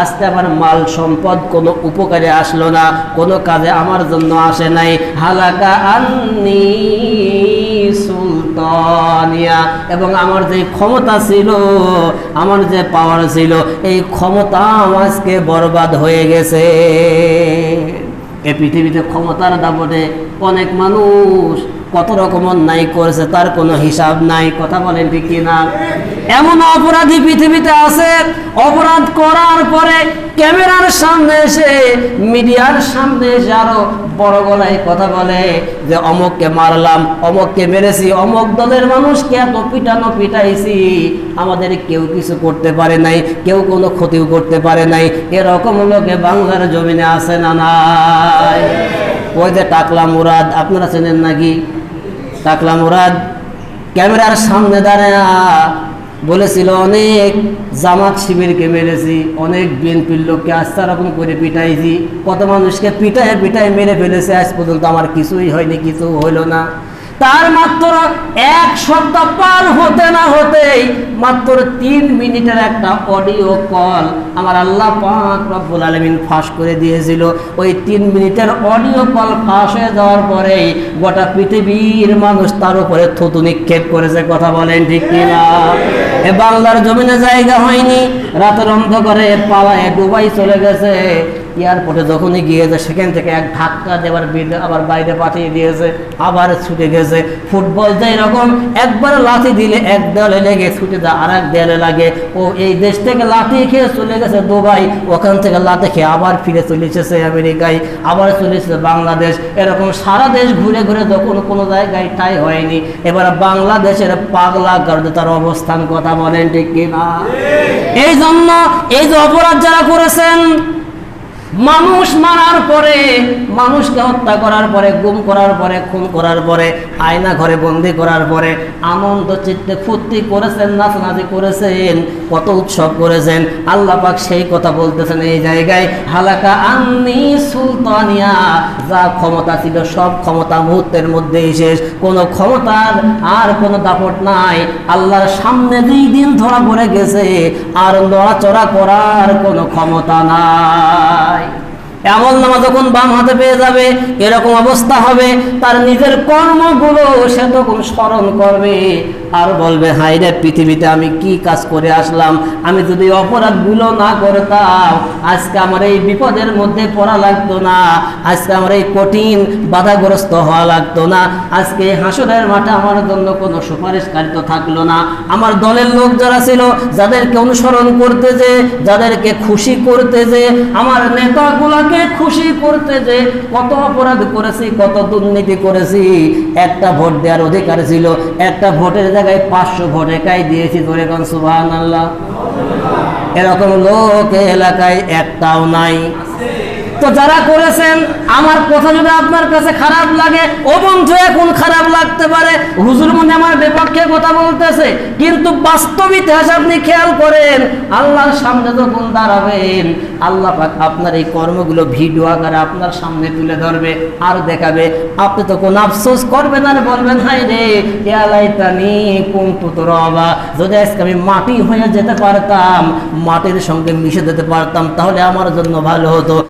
আজকে আমার মাল সম্পদ কোনো উপকারে আসলো না, কোনো কাজে আমার জন্য আসে নাই। হালাকা আন্নি সুলতানিয়া। এবং আমার যে ক্ষমতা ছিল, আমার যে পাওয়ার ছিল, এই ক্ষমতা আজকে বরবাদ হয়ে গেছে। এ পৃথিবীতে ক্ষমতার দাপটে অনেক মানুষ কত রকম অন্যায় করেছে, তার কোনো হিসাব নাই, কথা বলেন ঠিক কিনা? এমন অপরাধী পৃথিবীতে আছে, অপরাধ করার পরে ক্যামেরার সামনে এসে, মিডিয়ার সামনে এসে আরও বড় গলায় কথা বলে যে, অমককে মারলাম, অমককে মেরেছি, অমক দলের মানুষকে এত পিটানো পিটাইছি, আমাদের কেউ কিছু করতে পারে নাই, কেউ কোনো ক্ষতিও করতে পারে নাই, এরকম লোকে বাংলার জমিনে আছে না নাই? ওই যে টাকলা মুরাদ, আপনারা চেনেন নাকি? টাকলা মুরাদ ক্যামেরার সামনে দাঁড়ায় বলেছিল, অনেক জামাত শিবিরকে মেরেছি, অনেক বিএনপির লোককে আস্থা রকম করে পিটাইছি, কত মানুষকে পিটায় পিটায় মেরে ফেলেছে, আজ পর্যন্ত আমার কিছুই হয়নি, কিছু হইল না। তার মাত্র এক সপ্তাহ পার হতে না হতেই মাত্র তিন মিনিটের একটা অডিও কল আমার আল্লাহ পাক রব্বুল আলমিন ফাঁস করে দিয়েছিল। ওই তিন মিনিটের অডিও কল ফাঁস হয়ে যাওয়ার পরেই গোটা পৃথিবীর মানুষ তার উপরে থুতু নিক্ষেপ করেছে, কথা বলেন ঠিক কিনা? এ বাংলার জমিনে জায়গা হয়নি, রাতের অন্ধকারে পালায় ডুবাই চলে গেছে। এয়ারপোর্টে যখনই গিয়েছে সেখান থেকে এক ধাক্কা দেওয়ার আবার বাইরে পাঠিয়ে দিয়েছে আবার ছুটে গেছে। ফুটবল যে এরকম একবার লাথি দিলে এক দেয়ালে লেগে ছুটে যায় আর এক দেয়ালে লাগে। ও এই দেশ থেকে লাথি খেয়ে চলে গেছে দুবাই ওখান থেকে লাথি খেয়ে আবার ফিরে চলে এসেছে আমেরিকায় আবার চলে এসেছে বাংলাদেশ। এরকম সারা দেশ ঘুরে ঘুরে যখন কোনো জায়গায় ঠাই হয়নি এবার বাংলাদেশের পাগলা গার্ডে তার অবস্থান কথা বলেন ঠিক কিনা? এই জন্য এই যে অপরাধ যারা করেছেন মানুষ মারার পরে, মানুষকে হত্যা করার পরে, গুম করার পরে, খুন করার পরে, আয়না ঘরে বন্দি করার পরে আনন্দ চিত্তে ফুর্তি করেছেন, নাচানাচি করেছেন, কত উৎসব করেছেন, আল্লাহ পাক সেই কথা বলতেছেন এই জায়গায়, হালাকা আন্নি সুলতানিয়া, যা ক্ষমতা ছিল সব ক্ষমতা মুহূর্তের মধ্যেই শেষ, কোনো ক্ষমতার আর কোনো দাপট নাই, আল্লাহর সামনে দুই দিন ধরা পড়ে গেছে, আর নড়াচড়া করার কোনো ক্ষমতা নাই। এমন নামা যখন বাম হাতে পেয়ে যাবে, এরকম অবস্থা হবে, তার নিজের কর্মগুলো সে তখন স্মরণ করবে। আর বলবে হাই রে পৃথিবীতে আমি কি কাজ করে আসলাম? আমি যদি অপরাধগুলো না করতাম, আজকে আমার এই বিপদের মধ্যে পড়া লাগতো না। আজকে আমার এই কঠিন বাধাগ্রস্ত হওয়া লাগতো না। আজকে এই হাসরের মাঠে আমার জন্য কোনো সুপারিশকারী তো থাকল না। আমার দলের লোক যারা ছিল, যাদেরকে অনুসরণ করতে যে, যাদেরকে খুশি করতে যে, আমার নেতাগুলাকে খুশি করতে যে, কত অপরাধ করেছি, কত দুর্নীতি করেছি। একটা ভোট দেওয়ার অধিকার ছিল, একটা ভোটের জায়গায় পাঁচশো ভোট একাই দিয়েছি ধরে কারণ সুবাহ আল্লাহ এরকম লোক এলাকায় একটাও নাই। তো যারা করেছেন, আমার কথা যদি আপনার কাছে খারাপ লাগে, ও বন্ধু এখন খারাপ লাগতে পারে। হুজুর মনে আমার বিপক্ষে কথা বলতেছে, কিন্তু বাস্তব ইতিহাস আপনি খেয়াল করেন, আল্লাহর সামনে যখন দাঁড়াবেন, আল্লাহ আপনার এই কর্মগুলো ভিডিও আকারে আপনার সামনে তুলে ধরবে আর দেখাবে। আপনি তো কোন আফসোস করবেন আর বলবেন হাই রে ইয়ালাইতানি কোন তুতরবা যদি আজকে আমি মাটি হয়ে যেতে পারতাম, মাটির সঙ্গে মিশে যেতে পারতাম, তাহলে আমার জন্য ভালো হতো।